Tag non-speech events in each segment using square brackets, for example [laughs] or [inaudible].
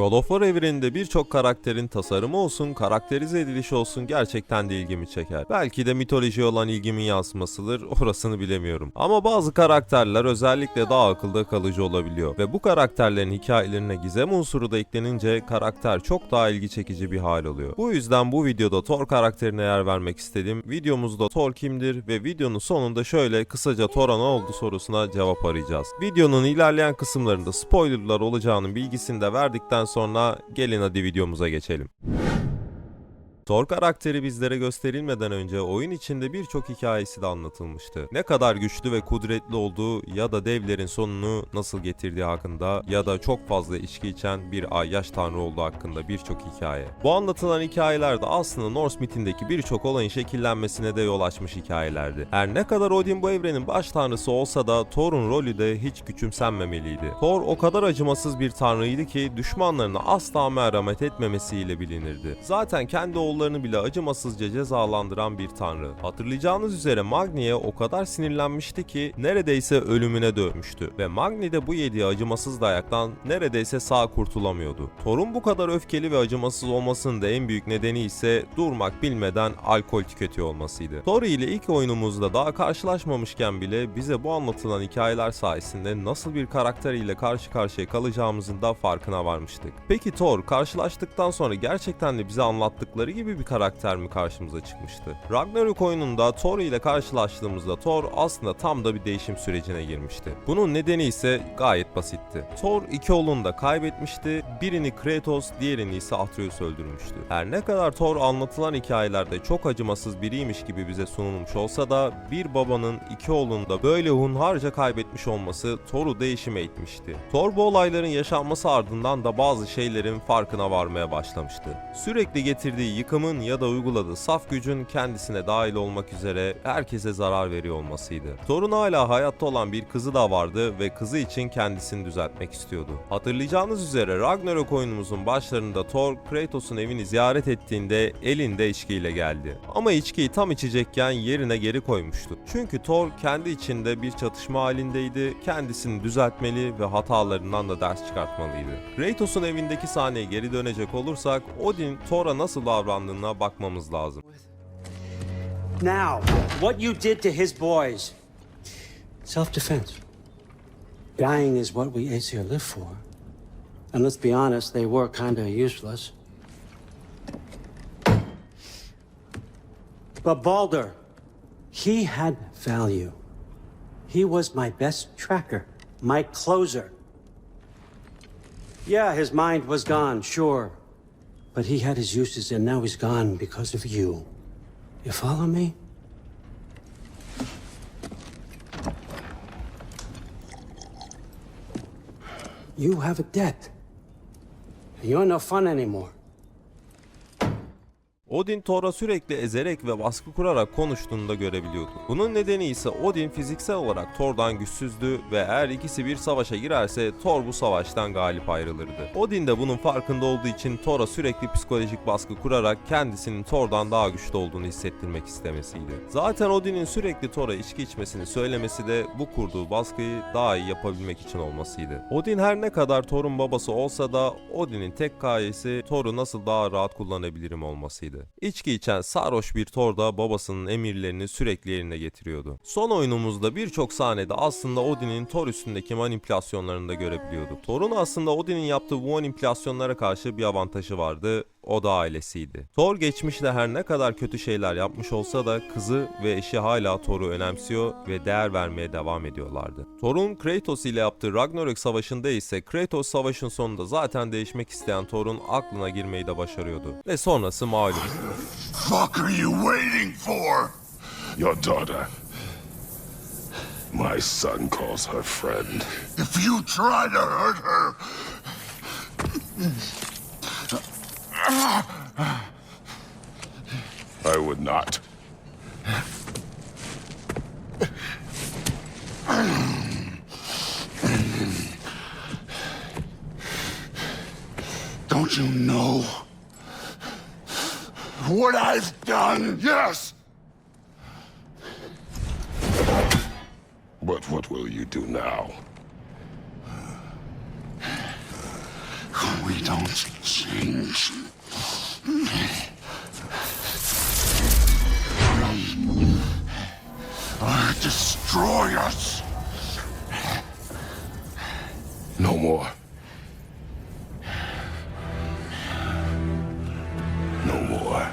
God of War evreninde birçok karakterin tasarımı olsun, karakterize edilişi olsun gerçekten de ilgimi çeker. Belki de mitolojiye olan ilgimin yansımasıdır, [laughs] orasını bilemiyorum. Ama bazı karakterler özellikle daha akılda kalıcı olabiliyor ve bu karakterlerin hikayelerine gizem unsuru da eklenince karakter çok daha ilgi çekici bir hal oluyor. Bu yüzden bu videoda Thor karakterine yer vermek istedim. Videomuzda Thor kimdir ve videonun sonunda şöyle kısaca Thor'a ne oldu sorusuna cevap arayacağız. Videonun ilerleyen kısımlarında spoilerlar olacağının bilgisini de verdikten sonra gelin hadi videomuza geçelim. Thor karakteri bizlere gösterilmeden önce oyun içinde birçok hikayesi de anlatılmıştı. Ne kadar güçlü ve kudretli olduğu ya da devlerin sonunu nasıl getirdiği hakkında ya da çok fazla içki içen bir ay yaş tanrı olduğu hakkında birçok hikaye. Bu anlatılan hikayeler de aslında Norse mitindeki birçok olayın şekillenmesine de yol açmış hikayelerdi. Her ne kadar Odin bu evrenin baş tanrısı olsa da Thor'un rolü de hiç küçümsenmemeliydi. Thor o kadar acımasız bir tanrıydı ki düşmanlarına asla merhamet etmemesiyle bilinirdi. Zaten kendi oğullarını bile acımasızca cezalandıran bir tanrı. Hatırlayacağınız üzere Magni'ye o kadar sinirlenmişti ki neredeyse ölümüne dövmüştü ve Magni de bu yediği acımasız dayaktan neredeyse sağ kurtulamıyordu. Thor'un bu kadar öfkeli ve acımasız olmasının da en büyük nedeni ise durmak bilmeden alkol tüketiyor olmasıydı. Thor ile ilk oyunumuzda daha karşılaşmamışken bile bize bu anlatılan hikayeler sayesinde nasıl bir karakter ile karşı karşıya kalacağımızın da farkına varmıştık. Peki Thor karşılaştıktan sonra gerçekten de bize anlattıkları gibi bir karakter mi karşımıza çıkmıştı? Ragnarok oyununda Thor ile karşılaştığımızda Thor aslında tam da bir değişim sürecine girmişti. Bunun nedeni ise gayet basitti. Thor iki oğlunu da kaybetmişti. Birini Kratos, diğerini ise Atreus öldürmüştü. Her ne kadar Thor anlatılan hikayelerde çok acımasız biriymiş gibi bize sunulmuş olsa da bir babanın iki oğlunu da böyle hunharca kaybetmiş olması Thor'u değişime itmişti. Thor bu olayların yaşanması ardından da bazı şeylerin farkına varmaya başlamıştı. Sürekli getirdiği yıkımın ya da uyguladığı saf gücün kendisine dahil olmak üzere herkese zarar veriyor olmasıydı. Thor'un hala hayatta olan bir kızı da vardı ve kızı için kendisini düzeltmek istiyordu. Hatırlayacağınız üzere Ragnarok oyunumuzun başlarında Thor Kratos'un evini ziyaret ettiğinde elinde içkiyle geldi. Ama içkiyi tam içecekken yerine geri koymuştu. Çünkü Thor kendi içinde bir çatışma halindeydi, kendisini düzeltmeli ve hatalarından da ders çıkartmalıydı. Kratos'un evindeki sahneye geri dönecek olursak Odin Thor'a nasıl davrandığına bakmamız lazım. Now, what you did to his boys. Self defense. Dying is what we Aesir live for. And let's be honest, they were kinda useless. But Balder, he had value. He was my best tracker, my closer. Yeah, his mind was gone, sure. But he had his uses, and now he's gone because of you. You follow me? You have a debt. You're no fun anymore. Odin Thor'a sürekli ezerek ve baskı kurarak konuştuğunu da görebiliyorduk. Bunun nedeni ise Odin fiziksel olarak Thor'dan güçsüzdü ve eğer ikisi bir savaşa girerse Thor bu savaştan galip ayrılırdı. Odin de bunun farkında olduğu için Thor'a sürekli psikolojik baskı kurarak kendisinin Thor'dan daha güçlü olduğunu hissettirmek istemesiydi. Zaten Odin'in sürekli Thor'a içki içmesini söylemesi de bu kurduğu baskıyı daha iyi yapabilmek için olmasıydı. Odin her ne kadar Thor'un babası olsa da Odin'in tek gayesi Thor'u nasıl daha rahat kullanabilirim olmasıydı. İçki içen sarhoş bir Thor babasının emirlerini sürekli yerine getiriyordu. Son oyunumuzda birçok sahnede aslında Odin'in Thor üstündeki manipülasyonlarını da görebiliyorduk. Thor'un aslında Odin'in yaptığı bu manipülasyonlara karşı bir avantajı vardı. O da ailesiydi. Thor geçmişte her ne kadar kötü şeyler yapmış olsa da kızı ve eşi hala Thor'u önemsiyor ve değer vermeye devam ediyorlardı. Thor'un Kratos ile yaptığı Ragnarök savaşında ise Kratos savaşın sonunda zaten değişmek isteyen Thor'un aklına girmeyi de başarıyordu. Ve sonrası malum. fuck are you waiting for? Your daughter. My son calls her friend. If you try to hurt her. I would not. Don't you know what I've done? Yes! But what will you do now? We don't change. We are destroyers. No more. No more.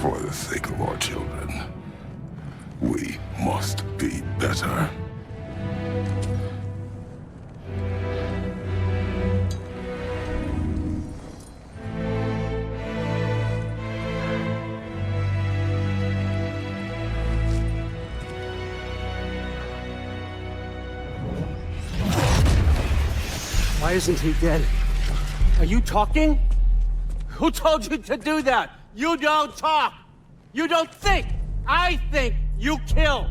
For the sake of our children, Why isn't he dead? Are you talking? Who told you to do that? You don't talk. You don't think. I think you kill.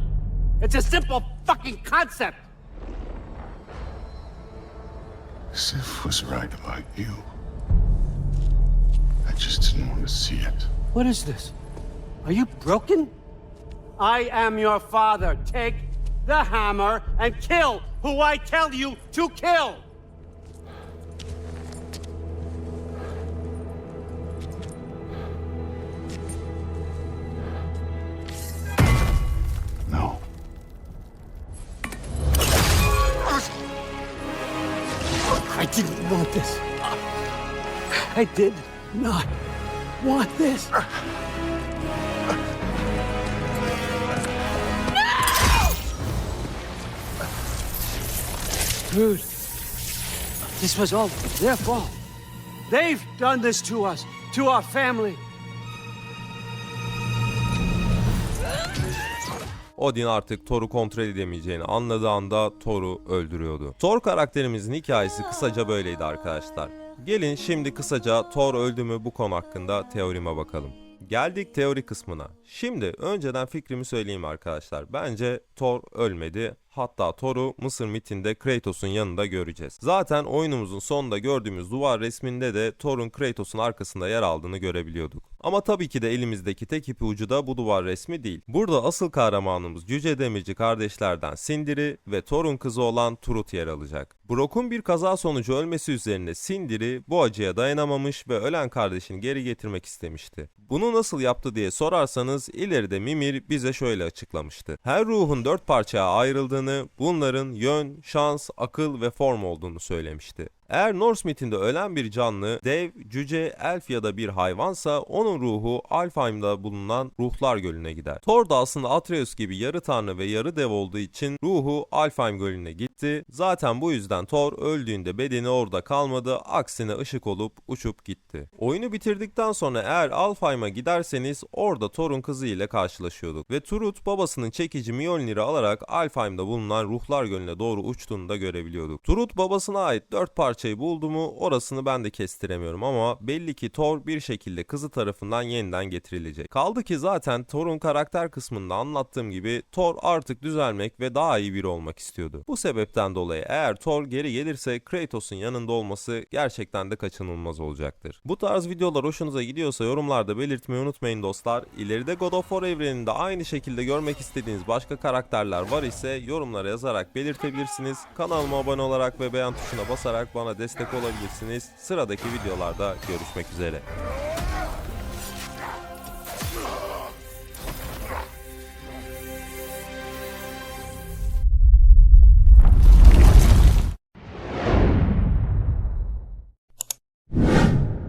It's a simple fucking concept. Sif was right about you. I just didn't want to see it. What is this? Are you broken? I am your father. Take the hammer and kill who I tell you to kill. Didn't want this. I did not want this. Dude, this was all their fault. They've done this to us, to our family. Odin artık Thor'u kontrol edemeyeceğini anladığı anda Thor'u öldürüyordu. Thor karakterimizin hikayesi kısaca böyleydi arkadaşlar. Gelin şimdi kısaca Thor öldü mü bu konu hakkında teorime bakalım. Geldik teori kısmına. Şimdi önceden fikrimi söyleyeyim arkadaşlar. Bence Thor ölmedi. Hatta Thor'u Mısır mitinde Kratos'un yanında göreceğiz. Zaten oyunumuzun sonunda gördüğümüz duvar resminde de Thor'un Kratos'un arkasında yer aldığını görebiliyorduk. Ama tabii ki de elimizdeki tek ipucu da bu duvar resmi değil. Burada asıl kahramanımız Cüce Demirci kardeşlerden Sindiri ve Thor'un kızı olan Turut yer alacak. Brock'un bir kaza sonucu ölmesi üzerine Sindiri bu acıya dayanamamış ve ölen kardeşini geri getirmek istemişti. Bunu nasıl yaptı diye sorarsanız ileride Mimir bize şöyle açıklamıştı. Her ruhun dört parçaya ayrıldığını, bunların yön, şans, akıl ve form olduğunu söylemişti. Eğer Norse mitinde ölen bir canlı, dev, cüce, elf ya da bir hayvansa onun ruhu Alfheim'da bulunan ruhlar gölüne gider. Thor da aslında Atreus gibi yarı tanrı ve yarı dev olduğu için ruhu Alfheim gölüne gitti. Zaten bu yüzden Thor öldüğünde bedeni orada kalmadı, aksine ışık olup uçup gitti. Oyunu bitirdikten sonra eğer Alfheim'a giderseniz orada Thor'un kızı ile karşılaşıyorduk ve Turut babasının çekici Mjolnir'i alarak Alfheim'da bulunan ruhlar gölüne doğru uçtuğunu da görebiliyorduk. Turut babasına ait dört parçayı buldu mu orasını ben de kestiremiyorum ama belli ki Thor bir şekilde kızı tarafından yeniden getirilecek. Kaldı ki zaten Thor'un karakter kısmında anlattığım gibi Thor artık düzelmek ve daha iyi biri olmak istiyordu. Bu sebepten dolayı eğer Thor geri gelirse Kratos'un yanında olması gerçekten de kaçınılmaz olacaktır. Bu tarz videolar hoşunuza gidiyorsa yorumlarda belirtmeyi unutmayın dostlar. İleride God of War evreninde aynı şekilde görmek istediğiniz başka karakterler var ise yorumlara yazarak belirtebilirsiniz. Kanalıma abone olarak ve beğen tuşuna basarak bana destek olabilirsiniz. Sıradaki videolarda görüşmek üzere.